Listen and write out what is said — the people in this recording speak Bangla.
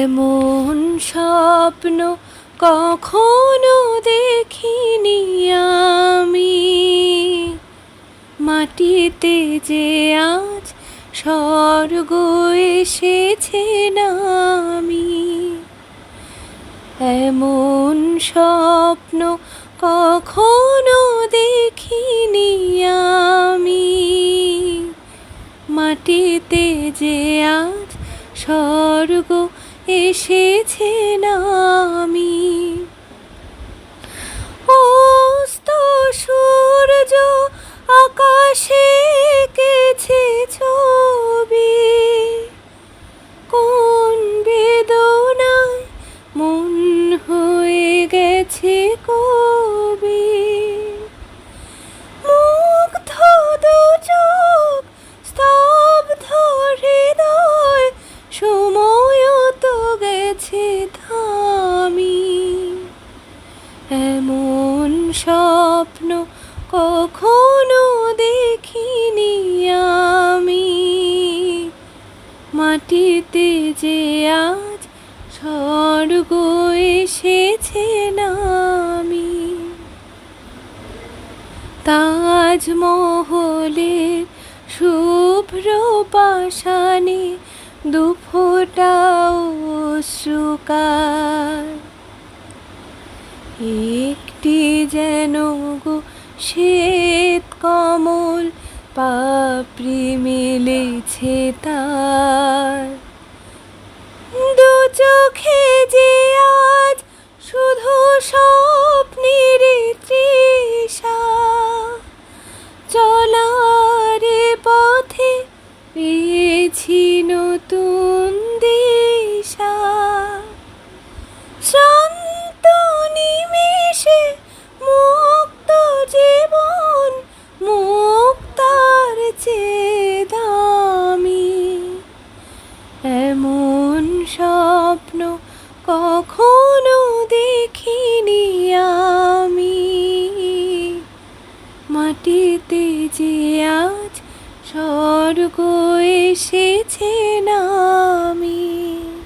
এমন স্বপ্ন কখনো দেখিনি আমি। মাটিতে যে আজ স্বর্গ এসেছে নামি এমন স্বপ্ন কখনো দেখিনি আমি। মাটিতে যে আজ স্বর্গ এসেছে নামি অস্ত সূর্য আকাশে স্বপ্ন কখনো দেখিনি আমি। মাটিতে যে আজ স্বর্গ এসেছে নামি। তাজমহলের শুভ্র পাশানে দুফোটাও অশ্রুকার একটি যেন গো শ্বেত কমল পাপড়ি মেলেছে তার। দু চোখে যে আজ কখনো দেখিনি আমি। মাটিতে যে আজ স্বর্গ এসেছে নামি।